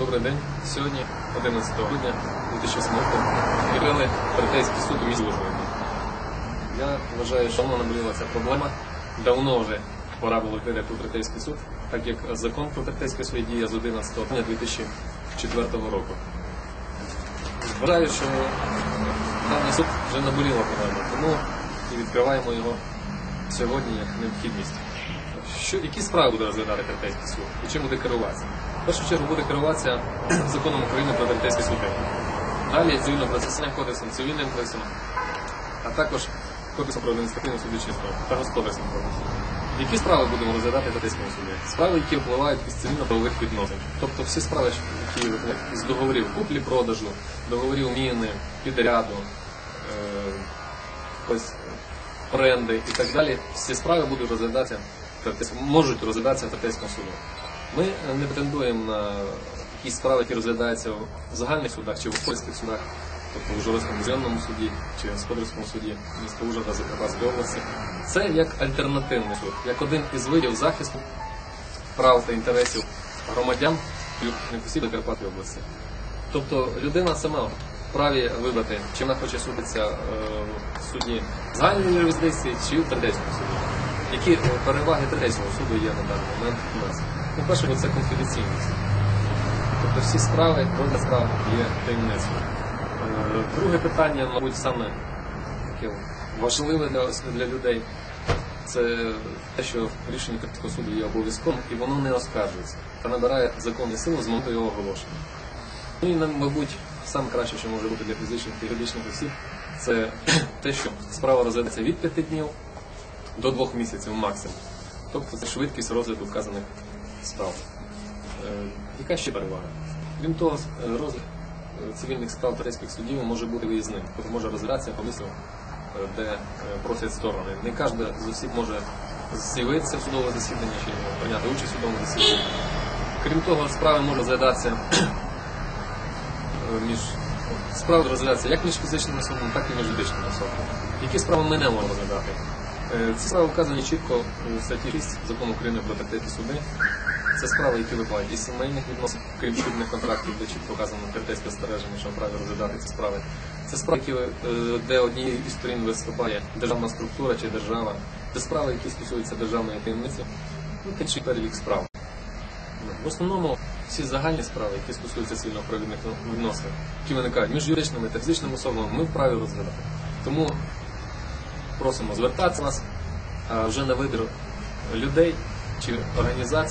Добрий день. Сьогодні, 11 грудня 2007 року, відкрили Третейський суд у місті Ужгороді. Я вважаю, що давно наболіла ця проблема. Давно вже пора було відкрити тут Третейський суд, так як закон про Третейський суд діє з 11 грудня 2004 року. Вважаю, що даний суд вже наболіла проблема, тому і відкриваємо його сьогодні як необхідність. Що, які справи буде розглядати Третейський суд і чим буде керуватися? Першу чергу буде керуватися законом України про Третейський суд. Далі цивільно процесуальним кодексом, цивільним кодексом, а також кодексом про адміністративне судочинство та господарським кодексом. Які справи будемо розглядати в Третейському суді? Справи, які впливають із цивільно-правових відносин. Тобто всі справи, які виникають із договорів куплі-продажу, договорів міни, підряду, е, ось, оренди і так далі, всі справи будуть розглядатися, можуть розглядатися в Третейському суду. Ми не претендуємо на якісь справи, які розглядаються в загальних судах чи в господарських судах, тобто в Ужгородському музейному суді чи в господарському суді міста Ужгорода Закарпатської області. Це як альтернативний суд, як один із видів захисту прав та інтересів громадян юридичних осіб Закарпатської області. Тобто людина сама вправі вибрати, чи вона хоче судитися е, в суді загальної юрисдикції чи в третейському суді. Які е, переваги третейського суду є на даний момент у нас? Ну, перше, це конфіденційність. Тобто всі справи, розгляд справ є таємницею. Е, Друге питання, мабуть, саме таке важливе для, для людей. Це те, що рішення Кримського суду є обов'язковим і воно не оскаржується та набирає законну силу з моменту його оголошення. Ну і мабуть, саме краще, що може бути для фізичних та юридичних осіб, це те, що справа розглядається від 5 днів до 2 місяців максимум. Тобто це швидкість розгляду вказаних справ. Е, Яка ще перевага? Крім того, е, розгляд е, цивільних справ третейських судів може бути виїзним, тобто може розглядатися е, де просять сторони. Не кожен з осіб може з'явитися в судове засідання чи прийняти участь в судовому засіданні. Крім того, справи можуть розглядатися між справи розглядаються як між фізичними особами, так і між юридичними особами. Які справи ми не можемо розглядати? Е, Ці справи вказані чітко у статті 6 закону України про третейські суди. Це справи, які випливають із сімейних відносин, крім шлюбних контрактів, де чітко вказано третейське стареження, що вправі розглядати ці справи. Це справи, які, е, де однією із сторін виступає державна структура чи держава. Це справи, які стосуються державної таємниці, ну, та інший перелік справ. Ну, В основному всі загальні справи, які стосуються цивільно-правових відносин, які виникають між юридичними та фізичними особами, ми вправі розглядати. Тому просимо звертатися нас вже на вибір людей чи організацій.